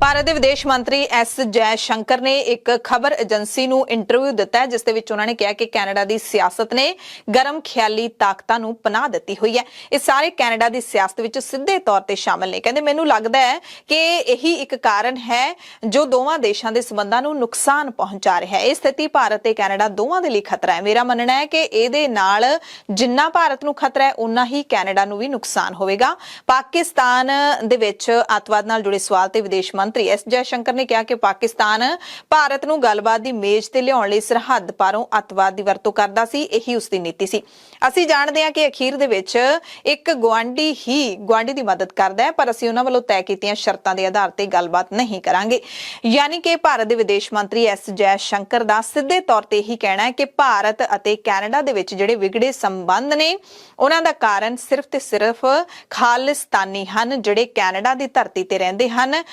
ਭਾਰਤ ਦੇ ਵਿਦੇਸ਼ ਮੰਤਰੀ ਐਸ ਜੈ ਸ਼ੰਕਰ ਨੇ ਇੱਕ ਖਬਰ ਏਜੰਸੀ ਨੂੰ ਇੰਟਰਵਿਊ ਦਿੱਤਾ ਜਿਸ ਦੇ ਵਿੱਚ ਉਹਨਾਂ ਨੇ ਕਿਹਾ ਕਿ ਕੈਨੇਡਾ ਦੀ ਸਿਆਸਤ ਨੇ ਗਰਮ ਖਿਆਲੀ ਤਾਕਤਾਂ ਨੂੰ ਪਨਾਹ ਦਿੱਤੀ ਹੋਈ ਹੈ। ਇਹ ਸਾਰੇ ਕੈਨੇਡਾ ਦੀ ਸਿਆਸਤ ਵਿੱਚ ਸਿੱਧੇ ਤੌਰ ਤੇ ਸ਼ਾਮਲ ਨੇ। ਕਹਿੰਦੇ, ਮੈਨੂੰ ਲੱਗਦਾ ਹੈ ਕਿ ਇਹੀ ਇੱਕ ਕਾਰਨ ਹੈ ਜੋ ਦੋਵਾਂ ਦੇਸ਼ਾਂ ਦੇ ਸਬੰਧਾਂ ਨੂੰ ਨੁਕਸਾਨ ਪਹੁੰਚਾ ਰਿਹਾ ਹੈ। ਇਹ ਸਥਿਤੀ ਭਾਰਤ ਤੇ ਕੈਨੇਡਾ ਦੋਵਾਂ ਦੇ ਲਈ ਖਤਰਾ ਹੈ। ਮੇਰਾ ਮੰਨਣਾ ਹੈ ਕਿ ਇਹਦੇ ਨਾਲ ਜਿੰਨਾ ਭਾਰਤ ਨੂੰ ਖਤਰਾ ਹੈ ਉਨਾ ਹੀ ਕੈਨੇਡਾ ਨੂੰ ਵੀ ਨੁਕਸਾਨ ਹੋਵੇਗਾ। ਪਾਕਿਸਤਾਨ ਦੇ ਵਿੱਚ ਅੱਤਵਾਦ ਨਾਲ ਜੁੜੇ ਸਵਾਲ ਤੇ ਵਿਦੇਸ਼ ਮੰਤਰੀ ਮੰਤਰੀ ਐਸ ਜੈਸ਼ੰਕਰ ਨੇ ਕਿਹਾ ਕਿ ਪਾਕਿਸਤਾਨ ਭਾਰਤ ਨੂੰ ਗੱਲਬਾਤ ਦੀ ਮੇਜ਼ ਤੇ ਲਿਆਉਣ ਲਈ ਸਰਹੱਦ ਪਾਰੋਂ ਅੱਤਵਾਦ ਦੀ ਵਰਤੋਂ ਕਰਦਾ ਸੀ, ਇਹੀ ਉਸ ਦੀ ਨੀਤੀ ਸੀ। ਅਸੀਂ ਜਾਣਦੇ ਹਾਂ ਕਿ ਅਖੀਰ ਦੇ ਵਿੱਚ ਇੱਕ ਗਵਾਂਢੀ ਹੀ ਗਵਾਂਢੀ ਦੀ ਮਦਦ ਕਰਦਾ ਹੈ, ਪਰ ਅਸੀਂ ਉਹਨਾਂ ਵੱਲੋਂ ਤੈਅ ਕੀਤੀਆਂ ਸ਼ਰਤਾਂ ਦੇ ਆਧਾਰ ਤੇ ਗੱਲਬਾਤ ਨਹੀਂ ਕਰਾਂਗੇ। ਯਾਨੀ ਕਿ ਭਾਰਤ ਦੇ ਵਿਦੇਸ਼ ਮੰਤਰੀ ਐਸ ਜੈਸ਼ੰਕਰ ਦਾ ਸਿੱਧੇ ਤੌਰ ਤੇ ਇਹੀ ਕਹਿਣਾ ਹੈ ਕਿ ਭਾਰਤ ਅਤੇ ਕੈਨੇਡਾ ਦੇ ਵਿੱਚ ਜਿਹੜੇ ਵਿਗੜੇ ਸੰਬੰਧ ਨੇ, ਉਹਨਾਂ ਦਾ ਕਾਰਨ ਸਿਰਫ ਤੇ ਸਿਰਫ ਖਾਲਿਸਤਾਨੀ ਹਨ, ਜਿਹੜੇ ਕੈਨੇਡਾ ਦੀ ਧਰਤੀ ਤੇ ਰਹਿੰਦੇ ਹਨ।